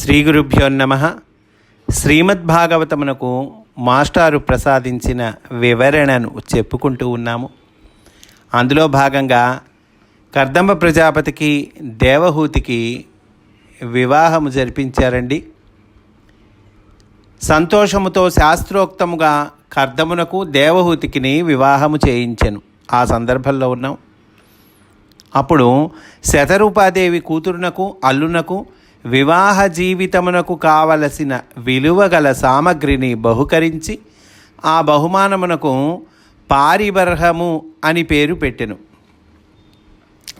శ్రీ గురుభ్యో నమ. శ్రీమద్భాగవతమునకు మాస్టారు ప్రసాదించిన వివరణను చెప్పుకుంటూ ఉన్నాము. అందులో భాగంగా కర్దంబ ప్రజాపతికి దేవహూతికి వివాహము జరిపించారండి. సంతోషముతో శాస్త్రోక్తముగా కర్దమునకు దేవహూతికిని వివాహము చేయించాను. ఆ సందర్భంలో ఉన్నాం. అప్పుడు శతరూపాదేవి కూతురునకు అల్లునకు వివాహ జీవితమునకు కావలసిన విలువగల సామగ్రిని బహుకరించి ఆ బహుమానమునకు పారిబర్హము అని పేరు పెట్టెను.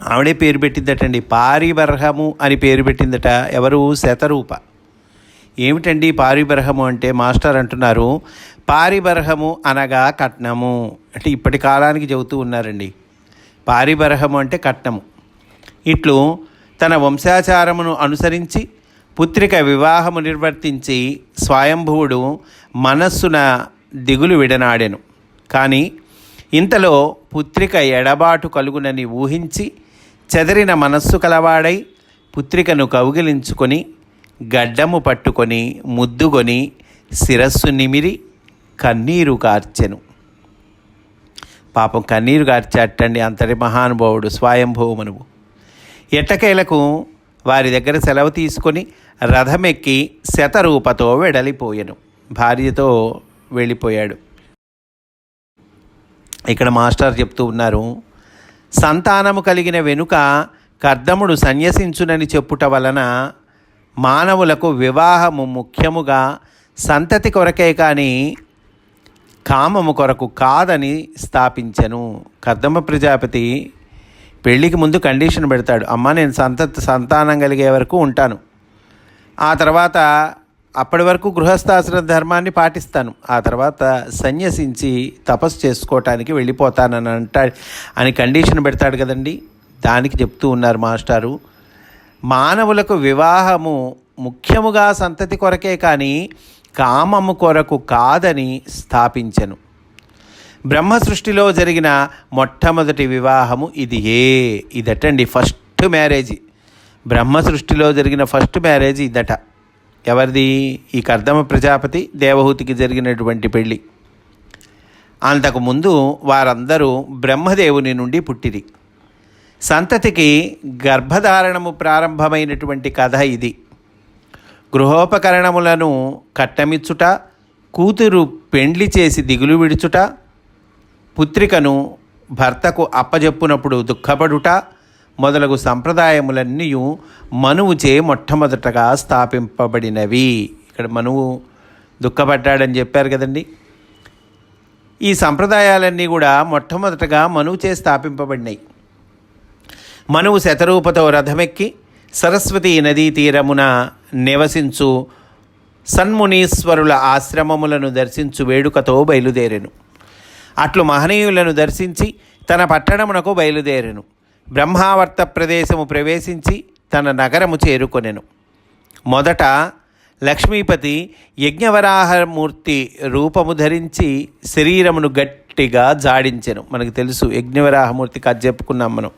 ఆవిడే పేరు పెట్టిందటండి. పారిబర్హము అని పేరు పెట్టిందట ఎవరు? శతరూప. ఏమిటండి పారిబర్హము అంటే? మాస్టర్ అంటున్నారు పారిబర్హము అనగా కట్నము. అంటే ఇప్పటి కాలానికి చెబుతూ ఉన్నారండి. పారిబర్హము అంటే కట్నము. ఇట్లు తన వంశాచారమును అనుసరించి పుత్రిక వివాహము నిర్వర్తించి స్వయంభువుడు మనస్సున దిగులు విడనాడెను. కానీ ఇంతలో పుత్రిక ఎడబాటు కలుగునని ఊహించి చెదరిన మనస్సు కలవాడై పుత్రికను కౌగిలించుకొని గడ్డము పట్టుకొని ముద్దుగొని శిరస్సు నిమిరి కన్నీరు కార్చెను. పాపం కన్నీరు కార్చేటండి అంతటి మహానుభావుడు స్వయంభవమనువు. ఎట్టకేలకు వారి దగ్గర సెలవు తీసుకొని రథమెక్కి శతరూపతో వెడలిపోయాను. భార్యతో వెళ్ళిపోయాడు. ఇక్కడ మాస్టర్ చెప్తూ ఉన్నారు సంతానము కలిగిన వెనుక కర్దముడు సన్యసించునని చెప్పుట వలన మానవులకు వివాహము ముఖ్యముగా సంతతి కొరకే కానీ కామము కొరకు కాదని స్థాపించను. కర్దమ ప్రజాపతి పెళ్ళికి ముందు కండిషన్ పెడతాడు. అమ్మ నేను సంతతి సంతానం కలిగే వరకు ఉంటాను. ఆ తర్వాత అప్పటి వరకు గృహస్థాశ్రమ ధర్మాన్ని పాటిస్తాను. ఆ తర్వాత సన్యసించి తపస్సు చేసుకోవటానికి వెళ్ళిపోతానని అంటా అని కండిషన్ పెడతాడు కదండి. దానికి చెప్తూ ఉన్నారు మాస్టారు. మానవులకు వివాహము ముఖ్యముగా సంతతి కొరకే కానీ కామము కొరకు కాదని స్థాపించను. బ్రహ్మ సృష్టిలో జరిగిన మొట్టమొదటి వివాహము ఇది ఏ ఇదటండి ఫస్ట్ మ్యారేజ్. బ్రహ్మ సృష్టిలో జరిగిన ఫస్ట్ మ్యారేజ్ ఇదట. ఎవరిది? ఈ కర్దమ ప్రజాపతి దేవహూతికి జరిగినటువంటి పెళ్ళి. అంతకుముందు వారందరూ బ్రహ్మదేవుని నుండి పుట్టిరి. సంతతికి గర్భధారణము ప్రారంభమైనటువంటి కథ ఇది. గృహోపకరణములను కట్టమిచ్చుట కూతురు పెండ్లి చేసి దిగులు విడుచుట పుత్రికను భర్తకు అప్పజెప్పునప్పుడు దుఃఖపడుట మొదలగు సంప్రదాయములన్నీ మనువుచే మొట్టమొదటగా స్థాపింపబడినవి. ఇక్కడ మనువు దుఃఖపడ్డాడని చెప్పారు కదండి. ఈ సంప్రదాయాలన్నీ కూడా మొట్టమొదటగా మనువుచే స్థాపింపబడినాయి. మనువు శతరూపతో రథమెక్కి సరస్వతీ నదీ తీరమున నివసించు సన్మునీశ్వరుల ఆశ్రమములను దర్శించు వేడుకతో బయలుదేరెను. అట్లు మహనీయులను దర్శించి తన పట్టణమునకు బయలుదేరెను. బ్రహ్మావర్త ప్రదేశము ప్రవేశించి తన నగరము చేరుకొనెను. మొదట లక్ష్మీపతి యజ్ఞవరాహమూర్తి రూపము ధరించి శరీరమును గట్టిగా జాడించెను. మనకు తెలుసు యజ్ఞవరాహమూర్తి కథ చెప్పుకున్నాం మనం.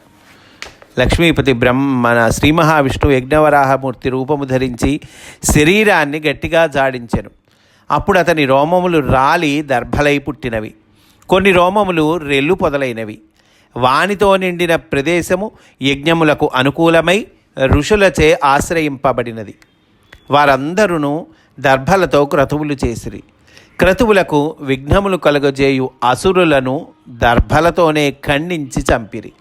లక్ష్మీపతి బ్రహ్మ మన శ్రీ మహావిష్ణువు యజ్ఞవరాహమూర్తి రూపము ధరించి శరీరాన్ని గట్టిగా జాడించెను. అప్పుడు అతని రోమములు రాలి దర్భలై పుట్టినవి. కొన్ని రోమములు రెల్లు పొదలైనవి. వానితో నిండిన ప్రదేశము యజ్ఞములకు అనుకూలమై ఋషులచే ఆశ్రయింపబడినది. వారందరూ దర్భలతో క్రతువులు చేసిరి. క్రతువులకు విఘ్నములు కలుగజేయు అసురులను దర్భలతోనే ఖండించి చంపిరి.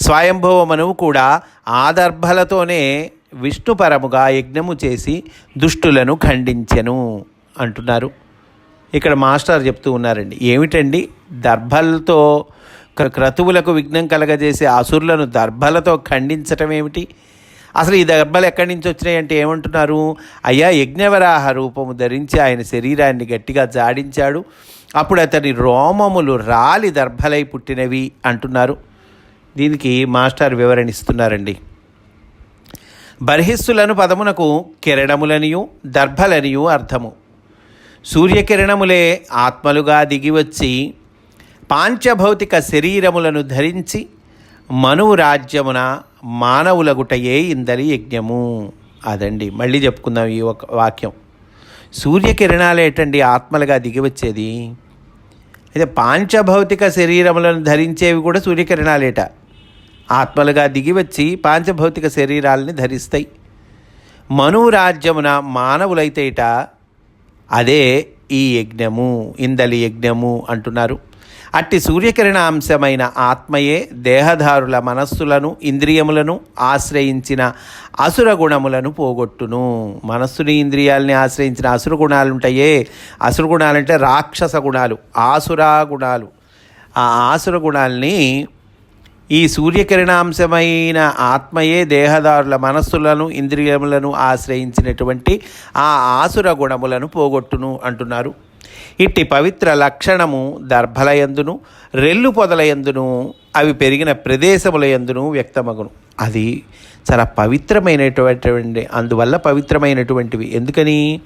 స్వయంభవ మనువు కూడా ఆ దర్భలతోనే విష్ణుపరముగా యజ్ఞము చేసి దుష్టులను ఖండించెను అంటున్నారు. ఇక్కడ మాస్టర్ చెప్తూ ఉన్నారండి. ఏమిటండి? దర్భలతో క్రతువులకు విఘ్నం కలగజేసే అసురులను దర్భలతో ఖండించటం ఏమిటి? అసలు ఈ దర్భలు ఎక్కడి నుంచి వచ్చినాయి అంటే ఏమంటున్నారు? అయ్యా యజ్ఞవరాహ రూపము ధరించి ఆయన శరీరాన్ని గట్టిగా జాడించాడు. అప్పుడు అతని రోమములు రాలి దర్భలై పుట్టినవి అంటున్నారు. దీనికి మాస్టర్ వివరణ ఇస్తున్నారండి. బర్హిస్సులను పదమునకు కిరణములనియు దర్భలనియు అర్థము. సూర్యకిరణములే ఆత్మలుగా దిగివచ్చి పాంచభౌతిక శరీరములను ధరించి మనువు రాజ్యమున మానవులగుటయే ఇందరి యజ్ఞము. అదండి. మళ్ళీ చెప్పుకుందాం ఈ ఒక వాక్యం. సూర్యకిరణాలు ఏంటండి? ఆత్మలుగా దిగి వచ్చేది అయితే పాంచభౌతిక శరీరములను ధరించేవి కూడా సూర్యకిరణాలేట. ఆత్మలుగా దిగి వచ్చి పాంచభౌతిక శరీరాలని ధరిస్తాయి. మనువు రాజ్యమున మానవులైతే అదే ఈ యజ్ఞము ఇందలి యజ్ఞము అంటున్నారు. అట్టి సూర్యకిరణ అంశమైన ఆత్మయే దేహదారుల మనస్సులను ఇంద్రియములను ఆశ్రయించిన అసుర గుణములను పోగొట్టును. మనస్సుని ఇంద్రియాలని ఆశ్రయించిన అసుర గుణాలు ఉంటాయే అసుర గుణాలంటే రాక్షస గుణాలు ఆసురా గుణాలు. ఆ ఆసుర గుణాలని ఈ సూర్యకిరణాంశమైన ఆత్మయే దేహదారుల మనస్సులను ఇంద్రియములను ఆశ్రయించినటువంటి ఆ ఆసుర గుణములను పోగొట్టును అంటున్నారు. ఇట్టి పవిత్ర లక్షణము దర్భలయందును రెల్లు పొదలయందును అవి పెరిగిన ప్రదేశములయందును వ్యక్తమగును. అది చాలా పవిత్రమైనటువంటి అందువల్ల పవిత్రమైనటువంటివి. ఎందుకని?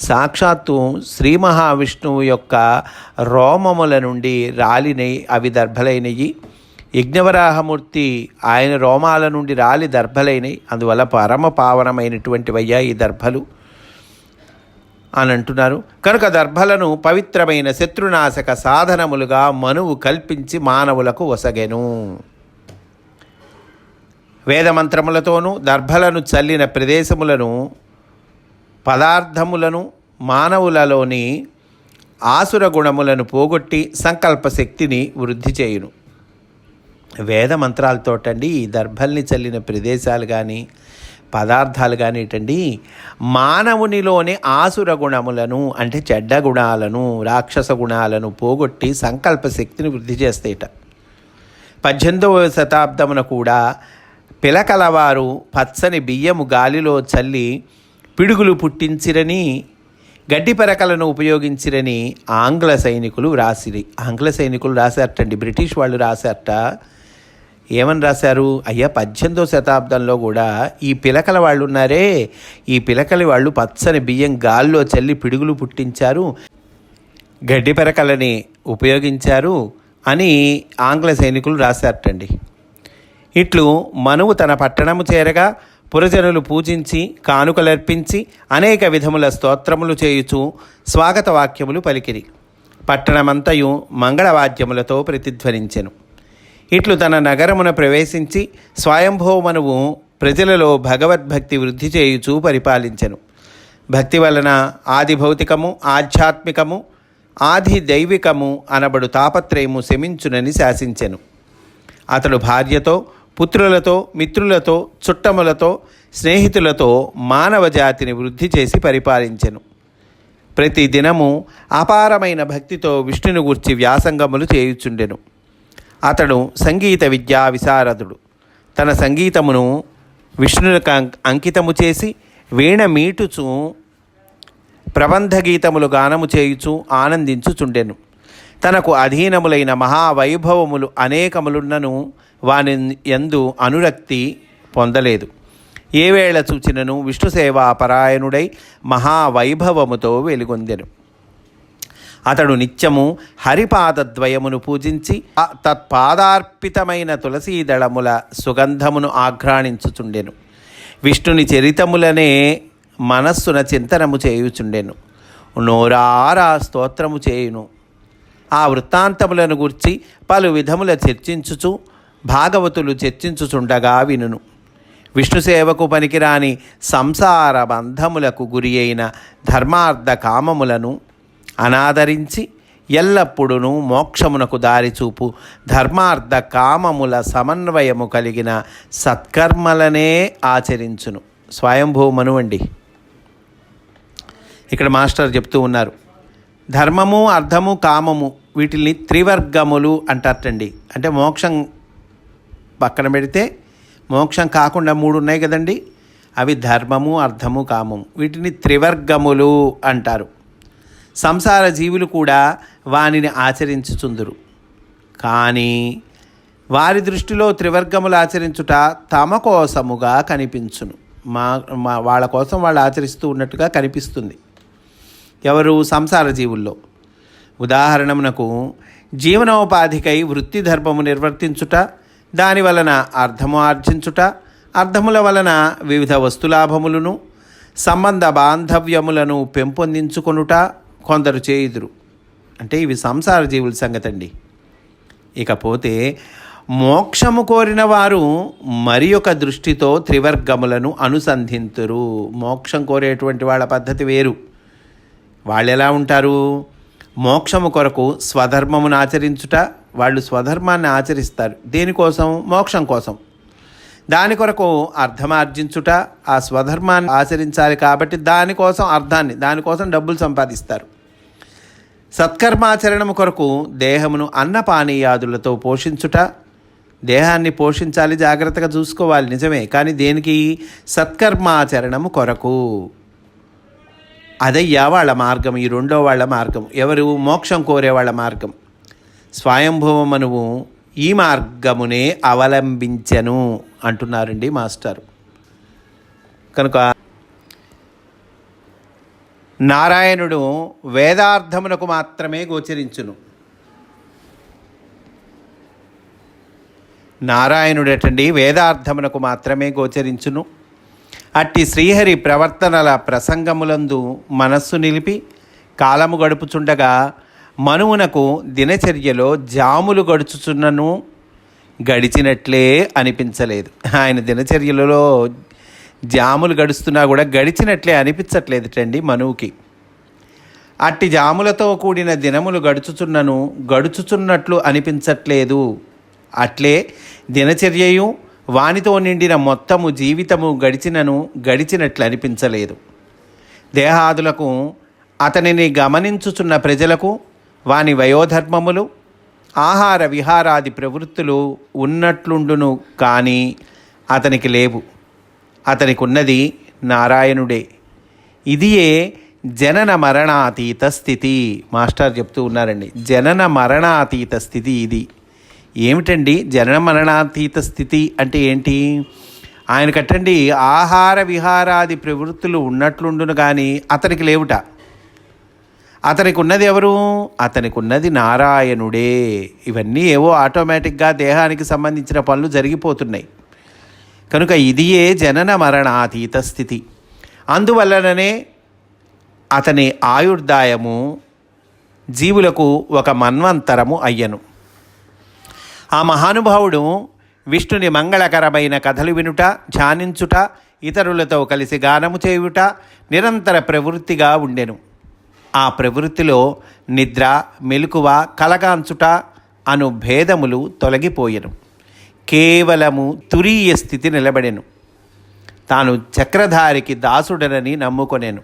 సాక్షాత్తు శ్రీ మహావిష్ణువు యొక్క రోమముల నుండి రాలినై అవి దర్భలైనవి యజ్ఞవరాహమూర్తి ఆయన రోమాల నుండి రాలి దర్భలైనవి అందువల్ల పరమ పావనమైనటువంటివయ్యా ఈ దర్భలు అని అంటున్నారు. కనుక దర్భలను పవిత్రమైన శత్రునాశక సాధనములుగా మనువు కల్పించి మానవులకు ఒసగెను. వేదమంత్రములతోనూ దర్భలను చల్లిన ప్రదేశములను పదార్థములను మానవులలోని ఆసుర గుణములను పోగొట్టి సంకల్ప శక్తిని వృద్ధి చేయును. వేద మంత్రాలతోటండి ఈ దర్భల్ని చల్లిన ప్రదేశాలు కానీ పదార్థాలు కానీ ఏంటండి మానవునిలోని ఆసుర గుణములను అంటే చెడ్డ గుణాలను రాక్షస గుణాలను పోగొట్టి సంకల్ప శక్తిని వృద్ధి చేస్తాయిట పద్దెనిమిదవ శతాబ్దమున కూడా పిలకలవారు పచ్చని బియ్యము గాలిలో చల్లి పిడుగులు పుట్టించిరని గడ్డి పెరకలను ఉపయోగించిరని ఆంగ్ల సైనికులు రాసిరి. ఆంగ్ల సైనికులు రాశారటండి బ్రిటిష్ వాళ్ళు రాశారట. ఏమని రాశారు? అయ్యా పద్దెనిమిదో శతాబ్దంలో కూడా ఈ పిలకల వాళ్ళు ఉన్నారే ఈ పిలకలి వాళ్ళు పచ్చని బియ్యం గాల్లో చల్లి పిడుగులు పుట్టించారు. గడ్డి పెరకలని ఉపయోగించారు అని ఆంగ్ల సైనికులు రాశారటండి. ఇట్లు మనువు తన పట్టణము చేరగా పురజనులు పూజించి కానుకలర్పించి అనేక విధముల స్తోత్రములు చేయుచు స్వాగత వాక్యములు పలికిరి. పట్టణమంతయు మంగళవాద్యములతో ప్రతిధ్వనించెను. ఇట్లు తన నగరమున ప్రవేశించి స్వయంభోమనువు ప్రజలలో భగవద్భక్తి వృద్ధి చేయుచూ పరిపాలించెను. భక్తి వలన ఆది భౌతికము ఆధ్యాత్మికము ఆది దైవికము అనబడు తాపత్రయము శమించునని శాసించెను. అతడు భార్యతో పుత్రులతో మిత్రులతో చుట్టములతో స్నేహితులతో మానవ జాతిని వృద్ధి చేసి పరిపాలించెను. ప్రతి దినము అపారమైన భక్తితో విష్ణుని గూర్చి వ్యాసంగములు చేయుచుండెను. అతడు సంగీత విద్యా విశారదుడు. తన సంగీతమును విష్ణునికి అంకితము చేసి వీణ మీటుచు ప్రబంధ గీతములు గానము చేయుచు ఆనందించుచుండెను. తనకు అధీనములైన మహావైభవములు అనేకములున్నను వాని ఎందు అనురక్తి పొందలేదు. ఏ వేళ చూచినను విష్ణు సేవా పరాయణుడై మహావైభవముతో వెలుగొందెను. అతడు నిత్యము హరిపాదద్వయమును పూజించి తత్పాదార్పితమైన తులసీదళముల సుగంధమును ఆఘ్రాణించుచుండెను. విష్ణుని చరితములనే మనస్సున చింతనము చేయుచుండెను. నోరారా స్తోత్రము చేయును. ఆ వృత్తాంతములను గుర్చి పలు విధముల చర్చించుచు భాగవతులు చర్చించుచుండగా వినును. విష్ణు సేవకు పనికిరాని సంసార బంధములకు గురి అయిన ధర్మార్థ కామములను అనాదరించి ఎల్లప్పుడూ మోక్షమునకు దారి చూపు ధర్మార్థ కామముల సమన్వయము కలిగిన సత్కర్మలనే ఆచరించును. స్వయంభూమను అండి ఇక్కడ మాస్టర్ చెప్తూ ఉన్నారు. ధర్మము అర్థము కామము వీటిని త్రివర్గములు అంటారటండి. అంటే మోక్షం పక్కన పెడితే మోక్షం కాకుండా మూడు ఉన్నాయి కదండి. అవి ధర్మము అర్థము కామము. వీటిని త్రివర్గములు అంటారు. సంసార జీవులు కూడా వానిని ఆచరించుచుందురు. కానీ వారి దృష్టిలో త్రివర్గములు ఆచరించుట తమ కోసముగా కనిపించును. మా మా వాళ్ళ కోసం వాళ్ళు ఆచరిస్తూ ఉన్నట్టుగా కనిపిస్తుంది. ఎవరు? సంసార జీవుల్లో. ఉదాహరణమునకు జీవనోపాధికై వృత్తి ధర్మము నిర్వర్తించుట దాని వలన అర్థము ఆర్జించుట అర్థముల వలన వివిధ వస్తులాభములను సంబంధ బాంధవ్యములను పెంపొందించుకొనుట కొందరు చేయుదురు. అంటే ఇవి సంసార జీవుల సంగతి అండి ఇకపోతే మోక్షము కోరిన వారు మరి ఒక దృష్టితో త్రివర్గములను అనుసంధింతురు. మోక్షం కోరేటువంటి వాళ్ళ పద్ధతి వేరు. వాళ్ళు ఎలా ఉంటారు? మోక్షము కొరకు స్వధర్మమును ఆచరించుట వాళ్ళు స్వధర్మాన్ని ఆచరిస్తారు. దేనికోసం? మోక్షం కోసం. దాని కొరకు అర్థమార్జించుట ఆ స్వధర్మాన్ని ఆచరించాలి కాబట్టి దానికోసం అర్థాన్ని దానికోసం డబ్బులు సంపాదిస్తారు. సత్కర్మాచరణము కొరకు దేహమును అన్నపానీయాదులతో పోషించుట దేహాన్ని పోషించాలి జాగ్రత్తగా చూసుకోవాలి నిజమే కానీ దేనికి? సత్కర్మాచరణము కొరకు. అదయ్యా వాళ్ళ మార్గం ఈ రెండో వాళ్ళ మార్గం ఎవరు మోక్షం కోరే వాళ్ళ మార్గం. స్వయంభవమనువు ఈ మార్గమునే అవలంబించెను అంటున్నారండి మాస్టర్. కనుక నారాయణుడు వేదార్థమునకు మాత్రమే గోచరించును. నారాయణుడటండి వేదార్థమునకు మాత్రమే గోచరించును. అట్టి శ్రీహరి ప్రవర్తనల ప్రసంగములందు మనస్సు నిలిపి కాలము గడుపుచుండగా మనువునకు దినచర్యలో జాములు గడుచుచున్నను గడిచినట్లే అనిపించలేదు. ఆయన దినచర్యలలో జాములు గడుస్తున్నా కూడా గడిచినట్లే అనిపించట్లేదుటండి మనువుకి. అట్టి జాములతో కూడిన దినములు గడుచుచున్నను గడుచుచున్నట్లు అనిపించట్లేదు. అట్లే దినచర్యయు వానితో నిండిన మొత్తము జీవితము గడిచినను గడిచినట్లు అనిపించలేదు. దేహాదులకు అతనిని గమనించుచున్న ప్రజలకు వాని వయోధర్మములు ఆహార విహారాది ప్రవృత్తులు ఉన్నట్లుండును కానీ అతనికి లేవు. అతనికి ఉన్నది నారాయణుడే. ఇదియే జనన మరణాతీత స్థితి. మాస్టర్ చెప్తూ ఉన్నారండి. జనన మరణాతీత స్థితి ఇది. ఏమిటండి జనన మరణాతీత స్థితి అంటే ఏంటి? ఆయన కట్టండి ఆహార విహారాది ప్రవృత్తులు ఉన్నట్లుండును కానీ అతనికి లేవుట. అతనికి ఉన్నది ఎవరు? అతనికి ఉన్నది నారాయణుడే. ఇవన్నీ ఏవో ఆటోమేటిక్గా దేహానికి సంబంధించిన పనులు జరిగిపోతున్నాయి. కనుక ఇదియే జనన మరణాతీత స్థితి. అందువలననే అతని ఆయుర్దాయము జీవులకు ఒక మన్వంతరము అయ్యను. ఆ మహానుభావుడు విష్ణుని మంగళకరమైన కథలు వినుట ధ్యానించుట ఇతరులతో కలిసి గానము చేయుట నిరంతర ప్రవృత్తిగా ఉండెను. ఆ ప్రవృత్తిలో నిద్ర మెలకువ కలగాంచుట అను భేదములు తొలగిపోయెను. కేవలము తురీయ స్థితి నిలబడెను. తాను చక్రధారికి దాసుడనని నమ్ముకొనెను.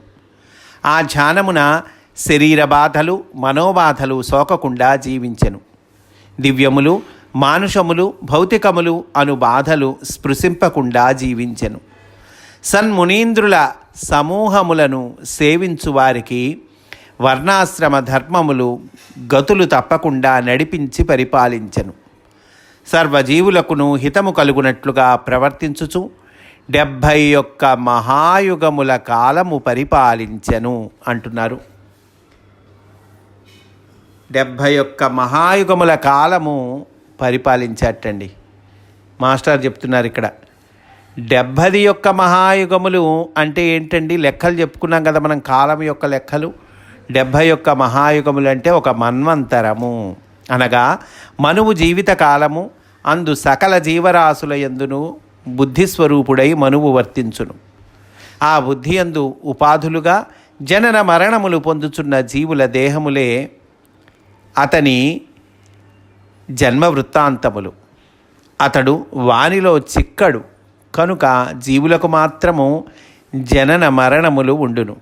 ఆ ధ్యానమున శరీర బాధలు మనోబాధలు సోకకుండా జీవించెను. దివ్యములు మానుషములు భౌతికములు అను బాధలు స్పృశింపకుండా జీవించెను. సన్మునీంద్రుల సమూహములను సేవించు వారికి వర్ణాశ్రమ ధర్మములు గతులు తప్పకుండా నడిపించి పరిపాలించెను. సర్వజీవులకును హితము కలుగునట్లుగా ప్రవర్తించుచు డెబ్భై యొక్క మహాయుగముల కాలము పరిపాలించెను అంటున్నారు. డెబ్భై ఒక్క మహాయుగముల కాలము పరిపాలించేటండి మాస్టర్ చెప్తున్నారు ఇక్కడ. డెబ్భది యొక్క మహాయుగములు అంటే ఏంటండి? లెక్కలు చెప్పుకున్నాం కదా మనం కాలం యొక్క లెక్కలు. డెబ్భై ఒక్క మహాయుగములు అంటే ఒక మన్వంతరము. అనగా మనువు జీవితకాలము అందు సకల జీవరాశుల ఎందును బుద్ధిస్వరూపుడై మనువు వర్తించును. ఆ బుద్ధి అందు ఉపాధులుగా జనన మరణములు పొందుచున్న జీవుల దేహములే అతని జన్మ వృత్తాంతములు అతడు వానిలో చిక్కడు కనుక జీవులకు మాత్రము జనన మరణములు ఉండును.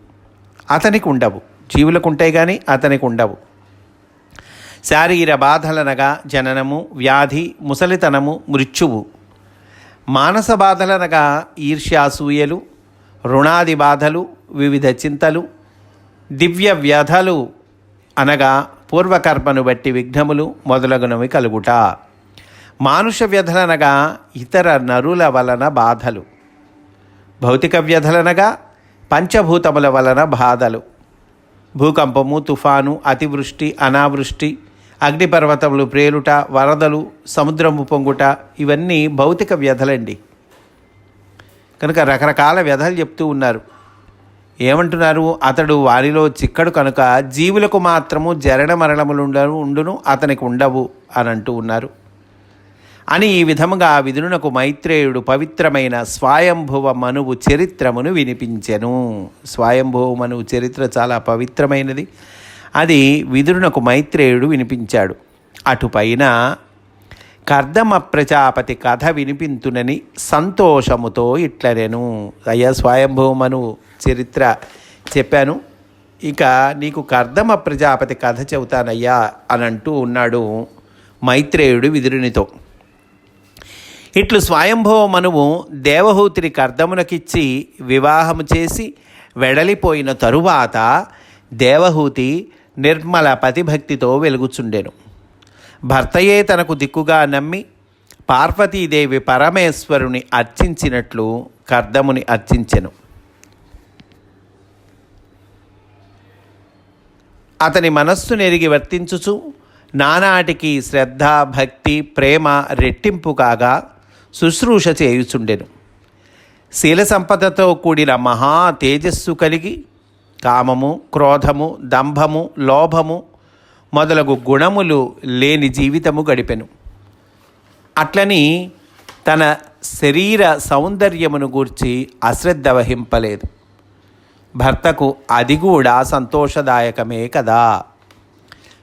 అతనికి ఉండవు. జీవులకు ఉంటాయి కానీ అతనికి ఉండవు శారీర బాధలనగా జననము వ్యాధి ముసలితనము మృత్యువు. మానస బాధలనగా ఈర్ష్యాసూయలు రుణాది బాధలు వివిధ చింతలు దివ్య వ్యధలు అనగా పూర్వకర్మను బట్టి విఘ్నములు మొదలగునవి కలుగుట. మానుష వ్యధలనగా ఇతర నరుల వలన బాధలు. భౌతిక వ్యధలనగా పంచభూతముల వలన బాధలు. భూకంపము తుఫాను అతివృష్టి అనావృష్టి అగ్నిపర్వతములు ప్రేలుట వరదలు సముద్రము పొంగుట ఇవన్నీ భౌతిక వ్యధలండి. కనుక రకరకాల వ్యధలు చెప్తూ ఉన్నారు. ఏమంటున్నారు? అతడు వారిలో చిక్కడు కనుక జీవులకు మాత్రము జరణ మరణములుండను ఉండును అతనికి ఉండవు అని అంటూ ఉన్నారు. అని ఈ విధముగా విదురునకు మైత్రేయుడు పవిత్రమైన స్వయంభువ మనువు చరిత్రమును వినిపించెను. స్వయంభువ మనువు చరిత్ర చాలా పవిత్రమైనది. అది విదురునకు మైత్రేయుడు వినిపించాడు. అటుపైన కర్దమ ప్రజాపతి కథ వినిపింతునని సంతోషముతో ఇట్లనేను. అయ్యా స్వయంభూమను చరిత్ర చెప్పాను. ఇక నీకు కర్దమ ప్రజాపతి కథ చెబుతానయ్యా అని అంటూ ఉన్నాడు మైత్రేయుడు విదురునితో ఇట్లు స్వయంభవ మనువు దేవహూతిని కర్దమునకిచ్చి వివాహము చేసి వెడలిపోయిన తరువాత దేవహూతి నిర్మల పతిభక్తితో వెలుగుచుండెను. భర్తయే తనకు దిక్కుగా నమ్మి పార్వతీదేవి పరమేశ్వరుని అర్చించినట్లు కర్దముని అర్చించెను. అతని మనస్సు నెరిగి వర్తించుచు నానాటికి శ్రద్ధ భక్తి ప్రేమ రెట్టింపు కాగా శుశ్రూష చేయుచుండెను శీల సంపదతో కూడిన మహా తేజస్సు కలిగి కామము క్రోధము దంభము లోభము మొదలగు గుణములు లేని జీవితము గడిపెను. అట్లని తన శరీర సౌందర్యమును గూర్చి అశ్రద్ధ వహింపలేదు. భర్తకు అది కూడా సంతోషదాయకమే కదా.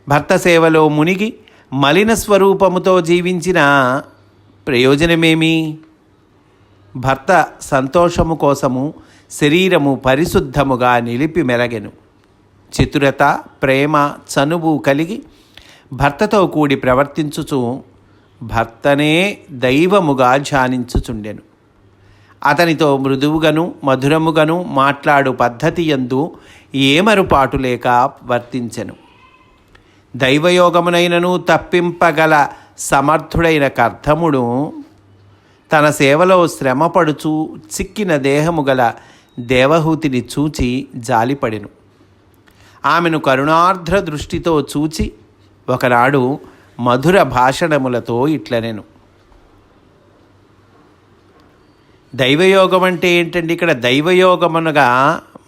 భర్త సేవలో మునిగి మలిన స్వరూపముతో జీవించిన ప్రయోజనమేమి? భర్త సంతోషము కోసము శరీరము పరిశుద్ధముగా నిలిపి మెలగెను. చతురత ప్రేమ చనువు కలిగి భర్తతో కూడి ప్రవర్తించుచు భర్తనే దైవముగా ధ్యానించుచుండెను. అతనితో మృదువుగను మధురముగను మాట్లాడు పద్ధతి ఎందు ఏమరుపాటు లేక వర్తించెను. దైవయోగమునైనను తప్పింపగల సమర్థుడైన కర్ధముడు తన సేవలో శ్రమపడుచు చిక్కిన దేహము గల దేవహూతిని చూచి జాలిపడెను. ఆమెను కరుణార్ధ దృష్టితో చూచి ఒకనాడు మధుర భాషణములతో ఇట్లనెను. దైవయోగం అంటే ఏంటండి ఇక్కడ దైవయోగమనగా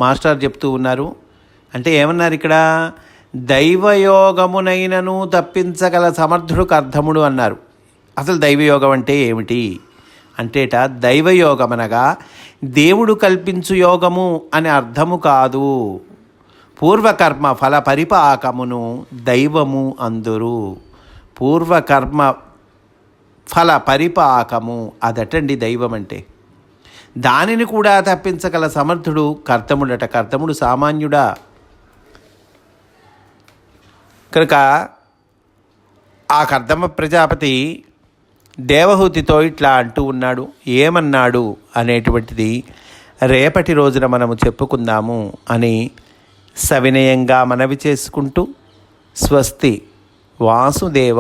మాస్టర్ చెప్తూ ఉన్నారు. అంటే ఏమన్నారు ఇక్కడ? దైవయోగమునైనను తప్పించగల సమర్థుడుకు అర్థముడు అన్నారు. అసలు దైవయోగం అంటే ఏమిటి? అంటేట దైవయోగమనగా దేవుడు కల్పించు యోగము అని అర్థము కాదు. పూర్వకర్మ ఫల పరిపాకమును దైవము అందురు. పూర్వకర్మ ఫల పరిపాకము అదటండి దైవం అంటే దానిని కూడా తప్పించగల సమర్థుడు కర్తముడట. కర్తముడు సామాన్యుడా. కనుక ఆ కర్దమ్మ ప్రజాపతి దేవహూతితో ఇట్లా అంటూ ఉన్నాడు. ఏమన్నాడు అనేటువంటిది రేపటి రోజున మనము చెప్పుకుందాము అని సవినయంగా మనవి చేసుకుంటూ స్వస్తి వాసుదేవ